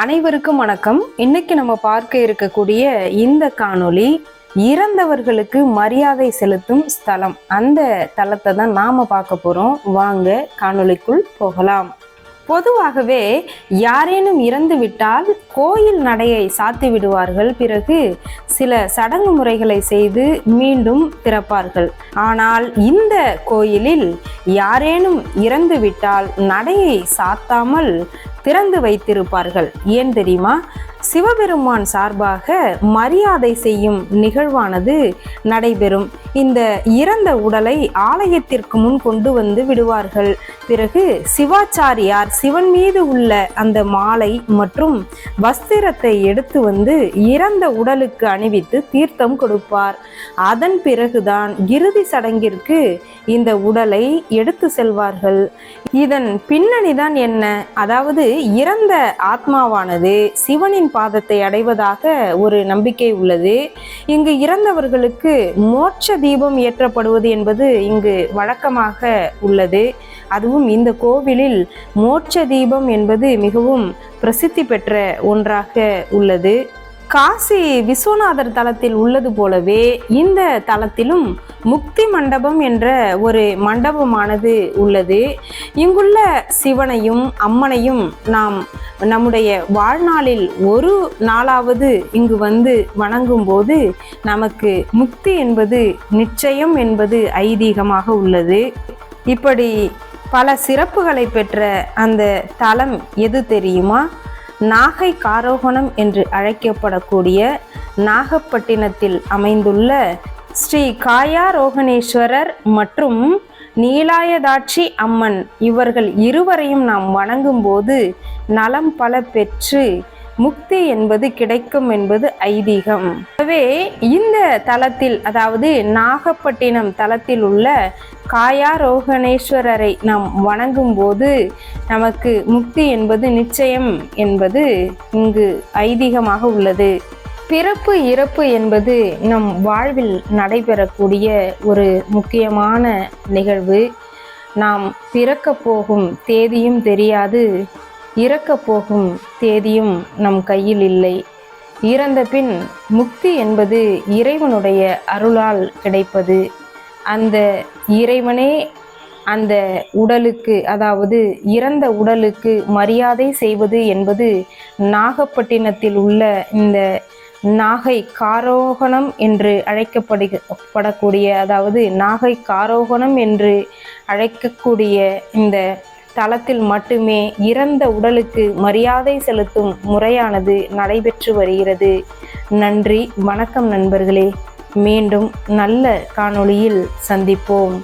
அனைவருக்கும் வணக்கம். இன்னைக்கு நம்ம பார்க்க இருக்கக்கூடிய இந்த காணொளி இறந்தவர்களுக்கு மரியாதை செலுத்தும் ஸ்தலம். அந்த தலத்தை தான் நாம பார்க்க போறோம். வாங்க காணொளிக்குள் போகலாம். பொதுவாகவே யாரேனும் இறந்து விட்டால் கோயில் நடையை சாத்தி விடுவார்கள். பிறகு சில சடங்கு முறைகளை செய்து மீண்டும் திறப்பார்கள். ஆனால் இந்த கோயிலில் யாரேனும் இறந்து விட்டால் நடையை சாத்தாமல் திறந்து வைத்திருப்பார்கள். ஏன் தெரியுமா? சிவபெருமான் சார்பாக மரியாதை செய்யும் நிகழ்வானது நடைபெறும். இந்த இறந்த உடலை ஆலயத்திற்கு முன் கொண்டு வந்து விடுவார்கள். பிறகு சிவாச்சாரியார் சிவன் மீது உள்ள அந்த மாலை மற்றும் வஸ்திரத்தை எடுத்து வந்து இறந்த உடலுக்கு அணிவித்து தீர்த்தம் கொடுப்பார். அதன் பிறகுதான் இறுதி சடங்கிற்கு இந்த உடலை எடுத்து செல்வார்கள். இதன் பின்னணிதான் என்ன? அதாவது இறந்த ஆத்மாவானது சிவனின் பாதத்தை அடைவதாக ஒரு நம்பிக்கை உள்ளது. இங்கு இறந்தவர்களுக்கு மோட்ச தீபம் ஏற்றப்படுவது என்பது இங்கு வழக்கமாக உள்ளது. அதுவும் இந்த கோவிலில் மோட்ச தீபம் என்பது மிகவும் பிரசித்தி பெற்ற ஒன்றாக உள்ளது. காசி விஸ்வநாதர் தலத்தில் உள்ளது போலவே இந்த தலத்திலும் முக்தி மண்டபம் என்ற ஒரு மண்டபமானது உள்ளது. இங்குள்ள சிவனையும் அம்மனையும் நாம் நம்முடைய வாழ்நாளில் ஒரு நாளாவது இங்கு வந்து வணங்கும் போது நமக்கு முக்தி என்பது நிச்சயம் என்பது ஐதீகமாக உள்ளது. இப்படி பல சிறப்புகளை பெற்ற அந்த தலம் எது தெரியுமா? நாகை காரோகணம் என்று அழைக்கப்படக்கூடிய நாகப்பட்டினத்தில் அமைந்துள்ள ஸ்ரீ காயாரோகணேஸ்வரர் மற்றும் நீலாயதாட்சி அம்மன் இவர்கள் இருவரையும் நாம் வணங்கும்போது நலம் பல பெற்று முக்தி என்பது கிடைக்கும் என்பது ஐதீகம். எனவே இந்த தலத்தில் அதாவது நாகப்பட்டினம் தலத்தில் உள்ள காயாரோகணேஸ்வரரை நாம் வணங்கும் போது நமக்கு முக்தி என்பது நிச்சயம் என்பது இங்கு ஐதீகமாக உள்ளது. பிறப்பு இறப்பு என்பது நம் வாழ்வில் நடைபெறக்கூடிய ஒரு முக்கியமான நிகழ்வு. நாம் பிறக்கப் போகும் தேதியும் தெரியாது. இறக்கப் போகும் தேதியும் நம் கையில் இல்லை. இறந்த பின் முக்தி என்பது இறைவனுடைய அருளால் கிடைப்பது. அந்த இறைவனே அந்த உடலுக்கு அதாவது இறந்த உடலுக்கு மரியாதை செய்வது என்பது நாகப்பட்டினத்தில் உள்ள இந்த நாகை காரோகணம் என்று அழைக்கப்படு படக்கூடிய அதாவது நாகை காரோகணம் என்று அழைக்கக்கூடிய இந்த தளத்தில் மட்டுமே இறந்த உடலுக்கு மரியாதை செலுத்தும் முறையானது நடைபெற்று வருகிறது. நன்றி. வணக்கம் நண்பர்களே. மீண்டும் நல்ல காணொளியில் சந்திப்போம்.